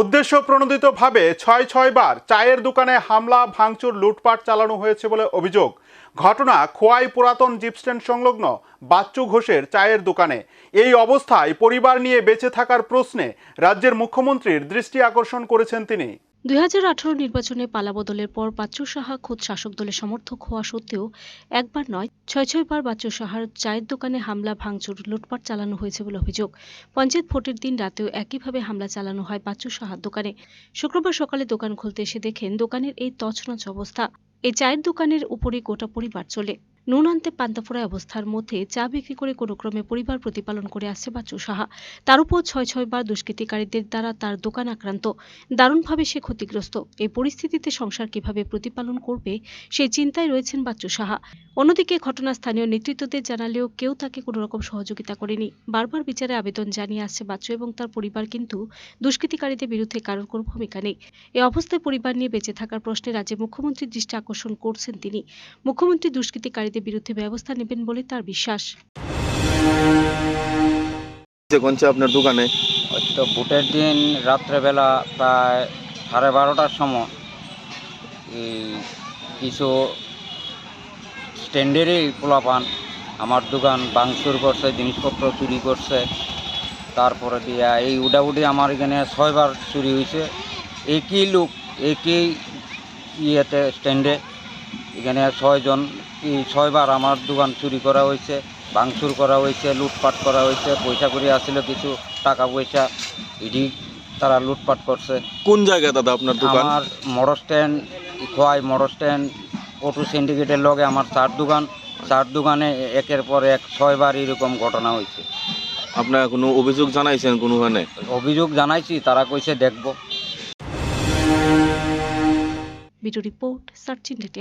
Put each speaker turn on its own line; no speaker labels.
উদ্দেশ্য প্রণোদিতভাবে ছয় ছয়বার চায়ের দোকানে হামলা, ভাঙচুর, লুটপাট চালানো হয়েছে বলে অভিযোগ। ঘটনা খোয়াই পুরাতন জিপস্ট্যান্ড সংলগ্ন বাচ্চু ঘোষের চায়ের দোকানে। এই অবস্থায় পরিবার নিয়ে বেঁচে থাকার প্রশ্নে রাজ্যের মুখ্যমন্ত্রীর দৃষ্টি আকর্ষণ করেছেন তিনি।
দুই হাজার আঠারো নির্বাচনে পালাবদলের পর বাচ্চু সাহা খোদ শাসক দলের সমর্থক হওয়া সত্ত্বেও একবার নয়, ছয় ছয়বার বাচ্চু সাহার চায়ের দোকানে হামলা, ভাঙচুর, লুটপাট চালানো হয়েছে বলে অভিযোগ। পঞ্চায়েত ভোটের দিন রাতেও একইভাবে হামলা চালানো হয় বাচ্চু সাহার দোকানে। শুক্রবার সকালে দোকান খুলতে এসে দেখেন দোকানের এই তছনছ অবস্থা। এই চায়ের দোকানের উপরই গোটা পরিবার চলে। নুন আনতে পান্তাফোড়া অবস্থার মধ্যে চা বিক্রি করে কোনো ক্রমে পরিবার প্রতিপালন করে আসছে বাচ্চু সাহা। তার উপর ছয় ছয়বার দুষ্কৃতিকারীদের দ্বারা তার দোকান আক্রান্ত। দারুণভাবে সে ক্ষতিগ্রস্ত। এই পরিস্থিতিতে সংসার কীভাবে প্রতিপালন করবে সেই চিন্তায় রয়েছেন বাচ্চু সাহা। অন্যদিকে ঘটনাস্থানীয় নেতৃত্বদের জানালেও কেউ তাকে কোনো রকম সহযোগিতা করেনি। বারবার বিচারে আবেদন জানিয়ে আসছে বাচ্চু এবং তার পরিবার, কিন্তু দুষ্কৃতিকারীদের বিরুদ্ধে কারোর কোনো ভূমিকা নেই। এই অবস্থায় পরিবার নিয়ে বেঁচে থাকার প্রশ্নে রাজ্যে মুখ্যমন্ত্রীর দৃষ্টি আকর্ষণ করছেন তিনি। মুখ্যমন্ত্রী দুষ্কৃতিকারীদের বিরুদ্ধে ব্যবস্থা নেবেন বলে তার বিশ্বাস।
কোনছে আপনার দোকানে?
তো ভোটের দিন রাত্রেবেলা প্রায় সাড়ে বারোটার সময় এই কিছু স্ট্যান্ডেরই পোলাপান আমার দোকান ভাঙচুর করছে জিনিসপত্র চুরি করছে। তারপরে দিয়া এই উডাউডি আমার এখানে ছয়বার চুরি হয়েছে একই লোক একই ইয়েতে স্ট্যান্ডে এখানে ছয়জন এই ছয়বার আমার দোকান চুরি করা হয়েছে ভাঙচুর করা হয়েছে লুটপাট করা হয়েছে পয়সা করে আসছিল কিছু টাকা পয়সা এটি তারা লুটপাট করছে।
কোন জায়গায় দাদা আপনার দোকান?
আমার motor stand Khowai motor stand auto সিন্ডিকেটের লগে আমার চার দোকান। চার দোকানে একের পর এক ছয়বার এরকম ঘটনা হয়েছে।
আপনার কোনো অভিযোগ জানাইছেন কোনোখানে?
অভিযোগ জানাইছি তারা কইছে দেখব।
Video report search India